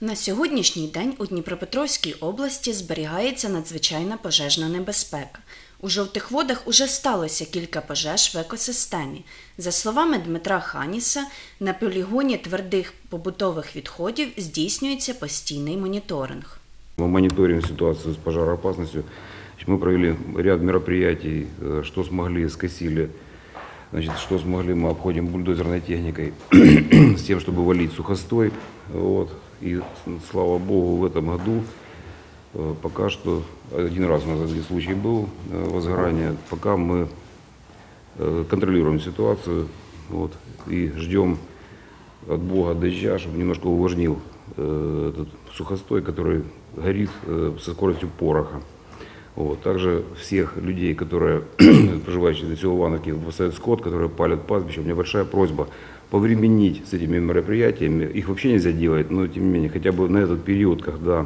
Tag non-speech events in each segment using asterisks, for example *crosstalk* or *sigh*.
На сьогоднішній день у Дніпропетровській області зберігається надзвичайна пожежна небезпека. У жовтих водах уже сталося кілька пожеж в екосистемі. За словами Дмитра Ханіса, на полігоні твердих побутових відходів здійснюється постійний моніторинг. Мы мониторим ситуацию с пожароопасностью. Значит, Мы провели ряд мероприятий, э, что смогли, скосили. Значит, что смогли, мы обходим бульдозерной техникой с *clears throat* тем, чтобы валить сухостой. Вот. И слава богу, в этом году э, пока что, один раз у нас один случай был э, возгорания, пока мы э, контролируем ситуацию вот, и ждем от Бога дождя, чтобы немножко увлажнил этот сухостой, который горит со скоростью пороха. Вот. Также всех людей, которые *clears throat* проживающие на село Ивановки, выпасают скот, которые палят пастбище, у меня большая просьба повременить с этими мероприятиями. Их вообще нельзя делать, но тем не менее, хотя бы на этот период, когда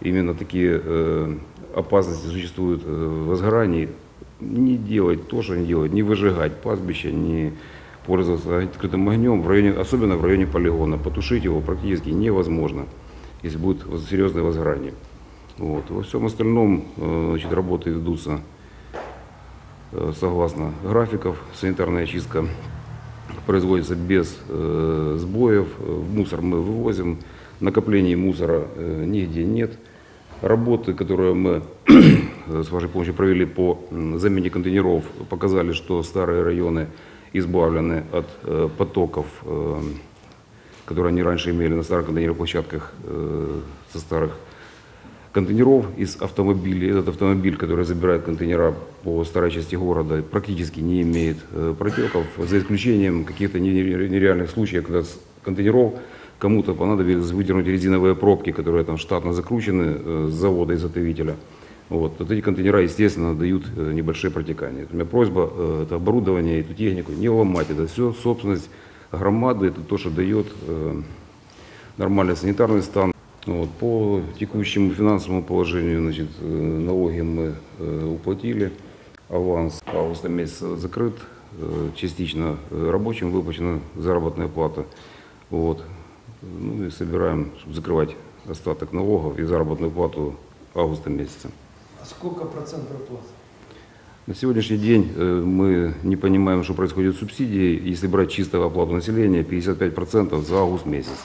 именно такие э, опасности существуют э, возгораний, не делать то, что они делают, не выжигать пастбище, не пользоваться открытым огнем, в районе, особенно в районе полигона. Потушить его практически невозможно, если будет серьезное возгорание. Вот. Во всем остальном э, значит, работы ведутся согласно графиков. Санитарная очистка производится без э, сбоев. Э, Мусор мы вывозим. Накоплений мусора э, нигде нет. Работы, которые мы э, с вашей помощью провели по замене контейнеров, показали, что старые районы избавлены от э, потоков, э, которые они раньше имели на старых контейнерных площадках э, со старых контейнеров из автомобилей. Этот автомобиль, который забирает контейнера по старой части города, практически не имеет э, протеков, за исключением каких-то нере- нереальных случаев, когда с контейнеров кому-то понадобилось выдернуть резиновые пробки, которые там штатно закручены э, с завода изготовителя. Вот. Вот эти контейнера, естественно, дают э, небольшие протекания. У меня просьба это оборудование, эту технику не ломать. Это все собственность громады, это то, что дает нормальный санитарный стан. Вот, по текущему финансовому положению значит, э, налоги мы э, уплатили, аванс августа месяца закрыт, э, частично рабочим выплачена заработная плата. Вот. Ну и собираем, чтобы закрывать остаток налогов и заработную плату августа месяца. А сколько процентов оплаты? На сегодняшний день мы не понимаем, что происходит с субсидией. Если брать чистую оплату населения, 55% за август месяц.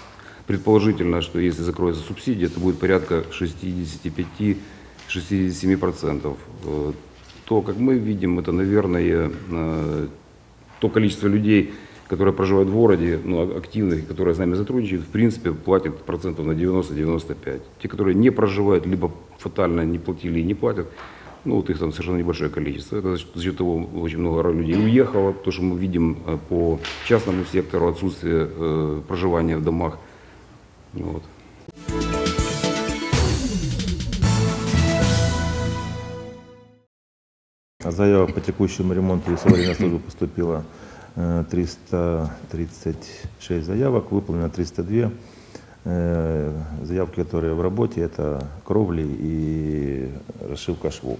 Предположительно, что если закроется субсидия, это будет порядка 65-67%. Э, То, как мы видим, это, наверное, э, то количество людей, которые проживают в городе, ну, а- активных, которые с нами сотрудничают, в принципе, платят процентов на 90-95. Те, которые не проживают, либо фатально не платили и не платят, ну, вот их там совершенно небольшое количество. Это за счет, того, очень много людей уехало, то, что мы видим э, по частному сектору, отсутствие э, проживания в домах. Вот. Заявок по текущему ремонту и аварийной службы поступило э, 336 заявок, выполнено 302. Э, Заявки, которые в работе, это кровли и расшивка швов.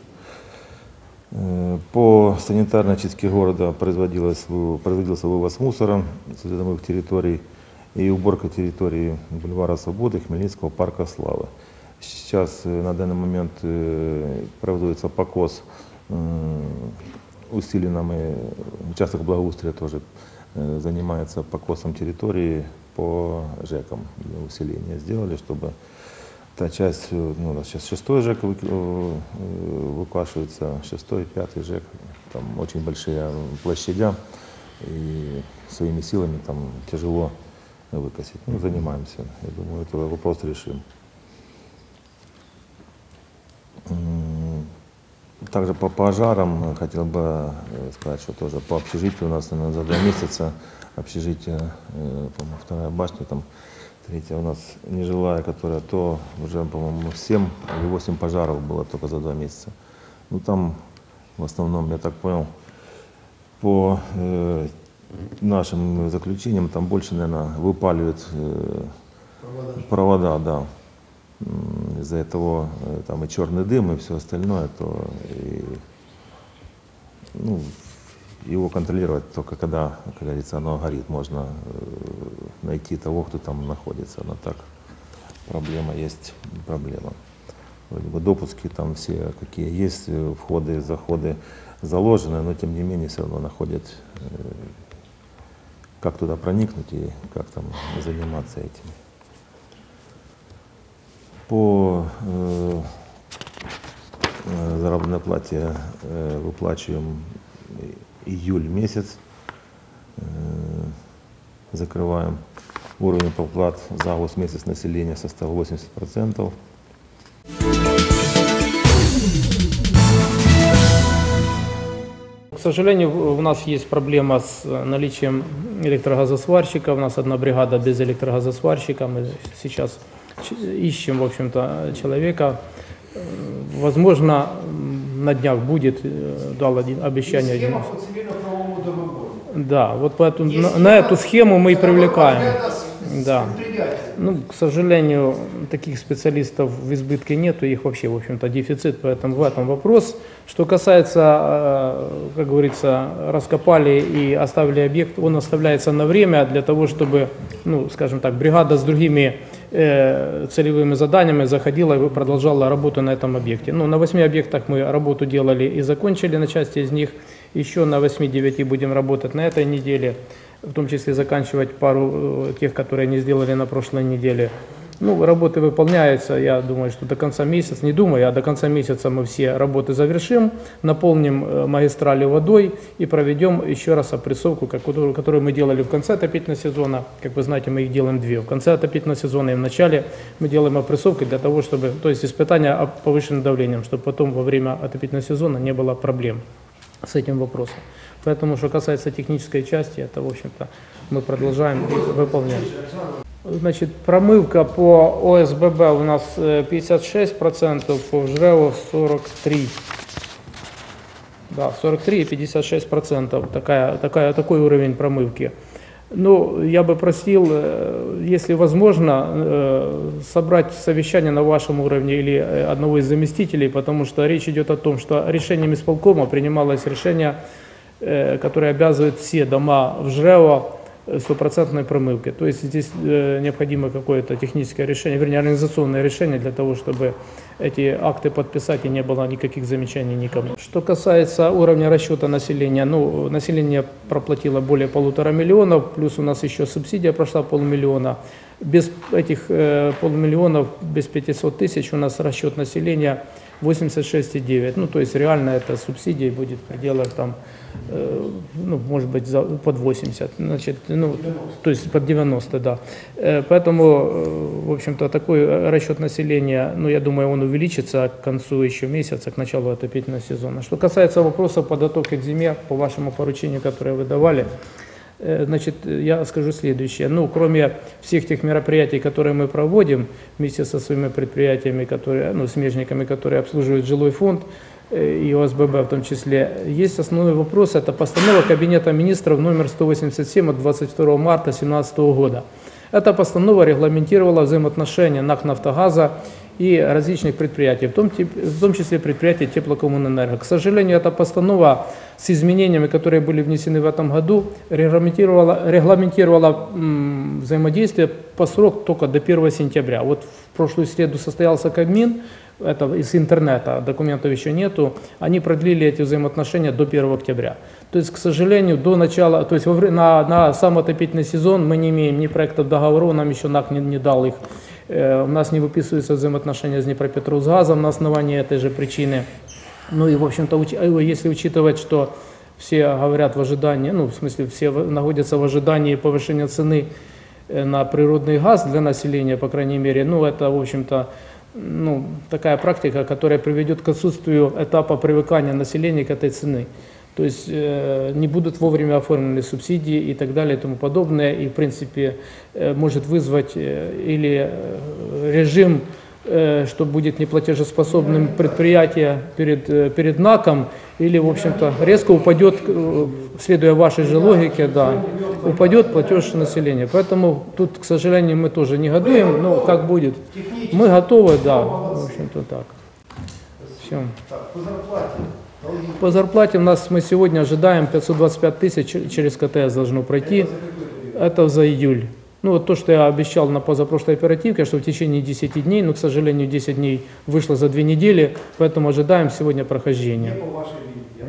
Э, По санитарной очистке города производился вывоз мусора с придомовых территорий и уборка территории бульвара Свободы, Хмельницкого парка Славы. Сейчас э, на данный момент э, проводится покос м, усиленно мы, участок благоустрия тоже э, занимается покосом территории по ЖЭКам. Для усиления сделали, чтобы та часть, э, ну, у нас сейчас шестой ЖЭК вы- э, выкашивается, шестой, пятый ЖЭК, там очень большие площадя, и своими силами там тяжело выкосить. Ну, занимаемся. Я думаю, этот вопрос решим. Также по пожарам э, хотел бы э, сказать, что тоже по общежитию у нас наверное, за два месяца общежитие, э, по-моему, вторая башня, там третья у нас нежилая, которая то уже, по-моему, 7 или 8 пожаров было только за два месяца. Ну там в основном, я так понял, по э, нашим заключениям там больше, наверное, выпаливают э, Провода. провода, да. Из-за этого э, там и черный дым, и все остальное, то и, ну, его контролировать только когда, как говорится, оно горит. Можно э, найти того, кто там находится. Но так проблема есть проблема. Вроде бы допуски там все какие есть, э, входы, заходы заложены, но тем не менее все равно находят, э, как туда проникнуть и как там заниматься этим. По э, э, заработной плате э, выплачиваем июль месяц, э, закрываем. Уровень поплат за август месяц населения составил 80%. сожалению, в- у нас есть проблема с э, наличием электрогазосварщика. У нас одна бригада без электрогазосварщика. Мы сейчас ч- ищем, в общем-то, человека. Э, Возможно, м, на днях будет, э, дал один обещание. Схема по цивильно-правовому договору. Да, вот поэтому Есть на, схема, на эту схему мы и привлекаем. Это с- с Да. Ну, к сожалению, таких специалистов в избытке нету, их вообще, в общем-то, дефицит, поэтому в этом вопрос. Что касается, э, как говорится, раскопали и оставили объект, он оставляется на время для того, чтобы, ну, скажем так, бригада с другими э, целевыми заданиями заходила и продолжала работу на этом объекте. Ну, на восьми объектах мы работу делали и закончили на части из них. Еще на 8-9 будем работать на этой неделе в том числе заканчивать пару э, тех, которые не сделали на прошлой неделе. Ну, работы выполняются, я думаю, что до конца месяца, не думаю, а до конца месяца мы все работы завершим, наполним э, магистрали водой и проведем еще раз опрессовку, которую, мы делали в конце отопительного сезона. Как вы знаете, мы их делаем две. В конце отопительного сезона и в начале мы делаем опрессовки для того, чтобы, то есть испытания повышенным давлением, чтобы потом во время отопительного сезона не было проблем с этим вопросом. Поэтому, что касается технической части, это, в общем-то, мы продолжаем выполнять. Значит, промывка по ОСББ у нас э, 56%, по ЖРЭО 43%. Да, 43 и 56%. Такая, такая, такой уровень промывки. Ну, я бы просил, э, если возможно, э, собрать совещание на вашем уровне или э, одного из заместителей, потому что речь идет о том, что решением исполкома принималось решение, э, которое обязывает все дома в ЖРЭО э, стопроцентной промывкой. То есть здесь э, необходимо какое-то техническое решение, вернее, организационное решение для того, чтобы эти акты подписать и не было никаких замечаний никому. Что касается уровня расчета населения, ну, население проплатило более полутора миллионов, плюс у нас еще субсидия прошла полмиллиона. Без этих э, полмиллионов, без 500 тысяч у нас расчет населения 86,9. Ну, то есть реально это субсидия будет в пределах там, э, ну, может быть, за- под 80, значит, ну, то есть под 90, да. Э, Поэтому, э, в общем-то, такой расчет населения, ну, я думаю, он увеличится к концу еще месяца, к началу отопительного сезона. Что касается вопроса подготовки к зиме, по вашему поручению, которое вы давали, Значит, я скажу следующее. Ну, кроме всех тех мероприятий, которые мы проводим вместе со своими предприятиями, которые, ну, смежниками, которые обслуживают жилой фонд э, и ОСББ в том числе, есть основной вопрос, это постанова Кабинета министров номер 187 от 22 марта 2017 года. Эта постанова регламентировала взаимоотношения НАК «Нафтогаза» и различных предприятий, в том, в том числе предприятий теплокоммунэнерго. К сожалению, эта постанова с изменениями, которые были внесены в этом году, регламентировала, регламентировала м, взаимодействие по срок только до 1 сентября. Вот в прошлую среду состоялся Кабмин, это из интернета, документов еще нету, они продлили эти взаимоотношения до 1 октября. То есть, к сожалению, до начала, то есть на, на сам отопительный сезон мы не имеем ни проектов договоров, нам еще НАК не, не дал их. У нас не выписываются взаимоотношения с Днепропетровсгазом на основании этой же причины. Ну и, в общем-то, если учитывать, что все говорят в ожидании, ну, в смысле, все находятся в ожидании повышения цены на природный газ для населения, по крайней мере, ну, это, в общем-то, ну, такая практика, которая приведет к отсутствию этапа привыкания населения к этой цены. То есть э, не будут вовремя оформлены субсидии и так далее и тому подобное, и в принципе э, может вызвать э, или режим, что будет неплатежеспособным предприятие перед, перед НАКом, или, в общем-то, резко упадет, следуя вашей же логике, да, упадет платеж населения. Поэтому тут, к сожалению, мы тоже негодуем, но как будет. Мы готовы, да, в общем-то так. Все. Так, по зарплате. По зарплате у нас мы сегодня ожидаем 525 тысяч через КТС должно пройти. Это за июль. Ну вот то, что я обещал на позапрошлой оперативке, что в течение 10 дней, но, к сожалению, 10 дней вышло за 2 недели, поэтому ожидаем сегодня прохождения.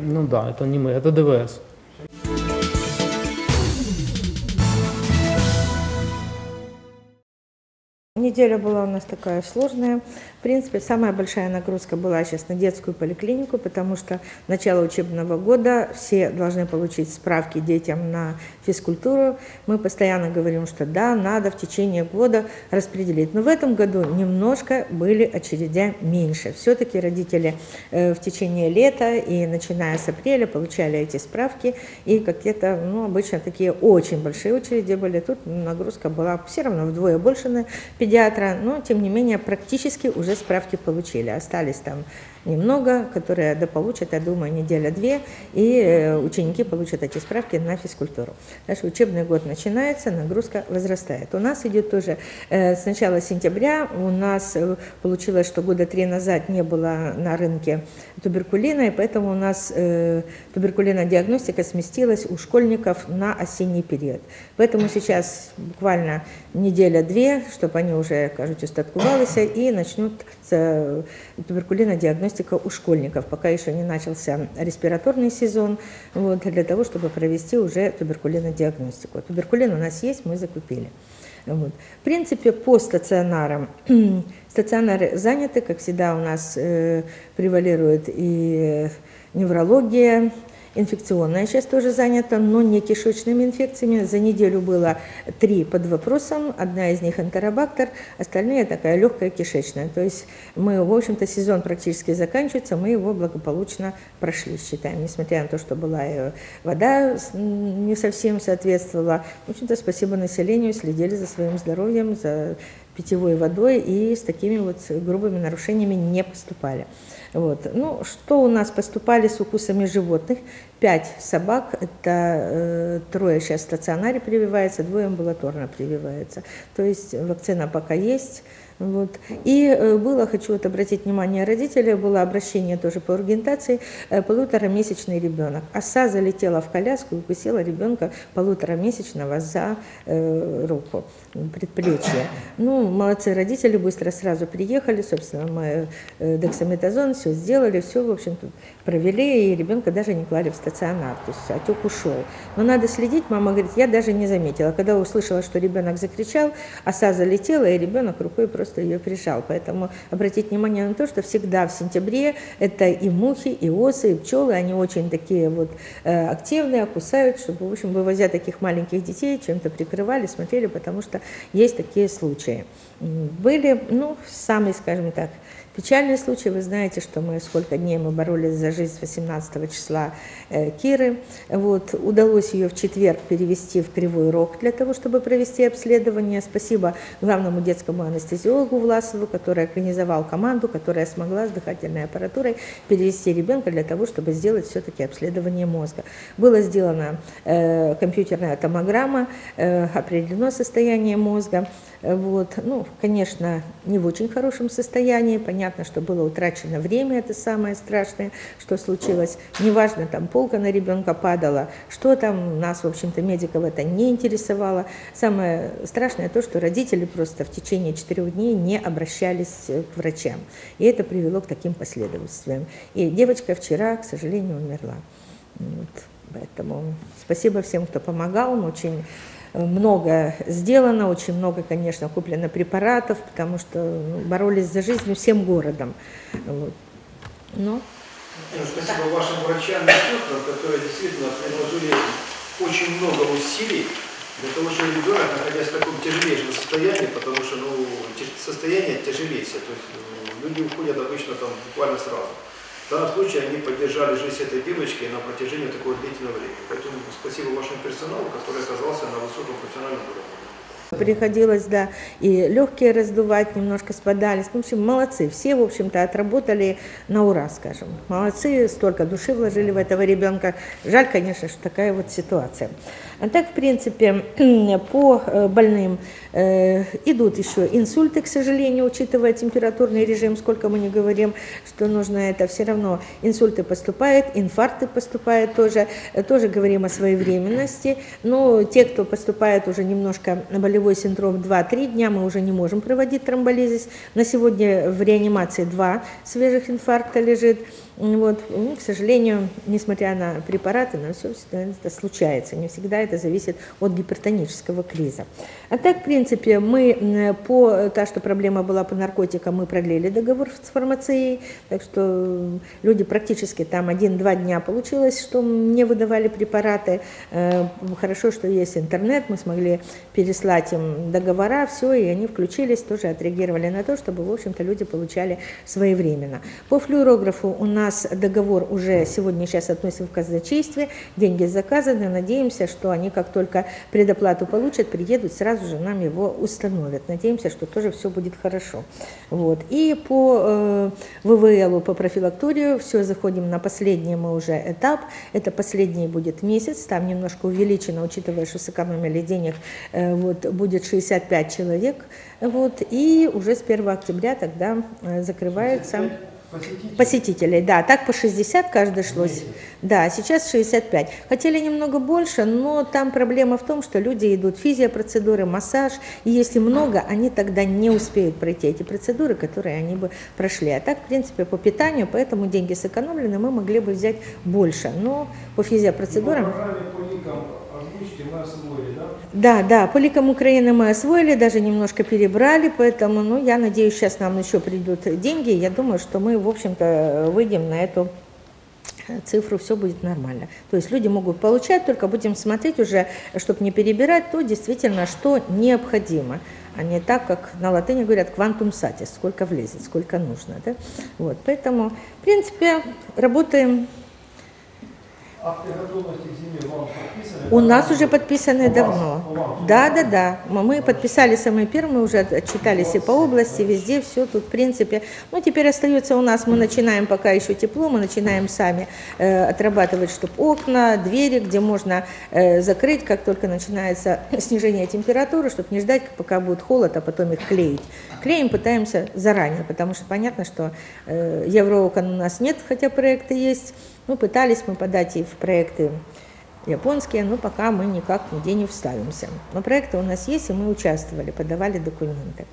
Ну да, это не мы, это ДВС. Неделя была у нас такая сложная. В принципе, самая большая нагрузка была сейчас на детскую поликлинику, потому что начало учебного года все должны получить справки детям на физкультуру. Мы постоянно говорим, что да, надо в течение года распределить. Но в этом году немножко были очередя меньше. Все-таки родители э, в течение лета и начиная с апреля получали эти справки. И какие-то, ну, обычно такие очень большие очереди были. Тут нагрузка была все равно вдвое больше на педиатра, но тем не менее практически уже справки получили. Остались там немного, которые дополучат, я думаю, неделя-две, и э, ученики получат эти справки на физкультуру. Наш учебный год начинается, нагрузка возрастает. У нас идет тоже э, с начала сентября, у нас э, получилось, что года три назад не было на рынке туберкулина, и поэтому у нас туберкулинная диагностика сместилась у школьников на осенний период. Поэтому сейчас буквально неделя-две, чтобы они уже, кажуть, устаткувалися, и начнут туберкулинная диагностика у школьников, пока еще не начался респираторный сезон, вот, для того, чтобы провести уже туберкулинную диагностику. Туберкулин у нас есть, мы закупили. Вот. В принципе, по стационарам, *clears throat* стационары заняты, как всегда у нас э, превалирует и неврология, Инфекционная часть тоже занята, но не кишечными инфекциями. За неделю было три под вопросом. Одна из них энтеробактер, остальные такая легкая кишечная. То есть мы, в общем-то, сезон практически заканчивается, мы его благополучно прошли, считаем. Несмотря на то, что была и вода не совсем соответствовала. В общем-то, спасибо населению, следили за своим здоровьем, за питьевой водой и с такими вот грубыми нарушениями не поступали. Вот. Ну, что у нас поступали с укусами животных? Пять собак, это э, трое сейчас в стационаре прививается, двое амбулаторно прививается. То есть вакцина пока есть. Вот. И э, было, хочу вот обратить внимание родителей, было обращение тоже по ургентации, э, полуторамесячный ребенок. Оса залетела в коляску и укусила ребенка полуторамесячного за э, руку, предплечье. Ну, молодцы родители, быстро сразу приехали, собственно, мы э, дексаметазон все сделали, все, в общем-то, провели, и ребенка даже не клали в стационар, то есть отек ушел. Но надо следить, мама говорит, я даже не заметила. Когда услышала, что ребенок закричал, оса залетела, и ребенок рукой просто ее прижал. Поэтому обратить внимание на то, что всегда в сентябре это и мухи, и осы, и пчелы, они очень такие вот э, активные, кусают, чтобы, в общем, вывозя таких маленьких детей, чем-то прикрывали, смотрели, потому что есть такие случаи. Были, ну, самые, скажем так, Печальный случай, вы знаете, что мы сколько дней мы боролись за жизнь 18 числа э, Киры. Вот, удалось ее в четверг перевести в Кривой Рог для того, чтобы провести обследование. Спасибо главному детскому анестезиологу Власову, который организовал команду, которая смогла с дыхательной аппаратурой перевести ребенка для того, чтобы сделать все-таки обследование мозга. Было сделано э, компьютерная томограмма, э, определено состояние мозга. Вот. Ну, конечно, не в очень хорошем состоянии. Понятно, что было утрачено время, это самое страшное, что случилось. Неважно, там полка на ребенка падала, что там, нас, в общем-то, медиков это не интересовало. Самое страшное то, что родители просто в течение четырех дней не обращались к врачам. И это привело к таким последствиям. И девочка вчера, к сожалению, умерла. Вот. Поэтому спасибо всем, кто помогал. Мы очень много сделано, очень много, конечно, куплено препаратов, потому что ну, боролись за жизнь всем городом. Вот. Но... Спасибо вашим врачам и сестрам, которые действительно приложили очень много усилий для того, чтобы ребенок, находясь в таком тяжелейшем состоянии, потому что ну, состояние тяжелейшее, то есть ну, люди уходят обычно там буквально сразу. Данном случае они поддержали жизнь этой девочки на протяжении такого длительного времени. Поэтому спасибо вашему персоналу, который оказался на высоком профессиональном уровне. Приходилось, да, и легкие раздувать, немножко спадались. В общем, молодцы. Все, в общем-то, отработали на ура, скажем. Молодцы, столько души вложили в этого ребенка. Жаль, конечно, что такая вот ситуация. А так, в принципе, *clears throat* по э, больным э, идут еще инсульты, к сожалению, учитывая температурный режим, сколько мы не говорим, что нужно это, все равно инсульты поступают, инфаркты поступают тоже, Э, тоже говорим о своевременности, но те, кто поступает уже немножко на болевой синдром 2-3 дня, мы уже не можем проводить тромболизис. На сегодня в реанимации два свежих инфаркта лежит. Вот. Ну, к сожалению, несмотря на препараты, но все это случается. Не всегда это зависит от гипертонического криза. А так, в принципе, мы по та, что проблема была по наркотикам, мы продлили договор с фармацией, так что люди практически там один-два дня получилось, что не выдавали препараты. Э, хорошо, что есть интернет, мы смогли переслать им договора, все, и они включились, тоже отреагировали на то, чтобы, в общем-то, люди получали своевременно. По флюорографу у нас нас договор уже сегодня сейчас относим в казначействе, деньги заказаны, надеемся, что они как только предоплату получат, приедут, сразу же нам его установят. Надеемся, что тоже все будет хорошо. Вот. И по э, ВВЛ, по профилакторию, все, заходим на последний мы уже этап. Это последний будет месяц, там немножко увеличено, учитывая, что сэкономили денег, э, вот, будет 65 человек. Вот, и уже с 1 октября тогда э, закрывается... Посетителей. Посетителей, да, так по 60 каждый шлось. Да, сейчас 65. Хотели немного больше, но там проблема в том, что люди идут физиопроцедуры, массаж, и если много, они тогда не успеют пройти эти процедуры, которые они бы прошли. А так, в принципе, по питанию, поэтому деньги сэкономлены, мы могли бы взять больше. Но по физиопроцедурам... По озвучите, мы освоили, да? Да, да, по Украины мы освоили, даже немножко перебрали, поэтому, ну, я надеюсь, сейчас нам еще придут деньги, я думаю, что мы, в общем-то, выйдем на эту цифру, все будет нормально. То есть люди могут получать, только будем смотреть уже, чтобы не перебирать то, действительно, что необходимо а не так, как на латыни говорят квантум сатис, сколько влезет, сколько нужно. Да? Вот, поэтому, в принципе, работаем Акты готовности к зиме вам подписаны? У нас уже подписаны У давно. Вас? Да, да, да. Мы подписали самые первые, мы уже отчитались и по области, везде все тут, в принципе. Ну, теперь остается у нас, мы начинаем, пока еще тепло, мы начинаем сами э, отрабатывать, чтобы окна, двери, где можно э, закрыть, как только начинается *laughs* снижение температуры, чтобы не ждать, пока будет холод, а потом их клеить. Клеим пытаемся заранее, потому что понятно, что э, Евроокон у нас нет, хотя проекты есть. Ну, пытались мы подать и в проекты японские, но пока мы никак нигде не вставимся. Но проекты у нас есть, и мы участвовали, подавали документы.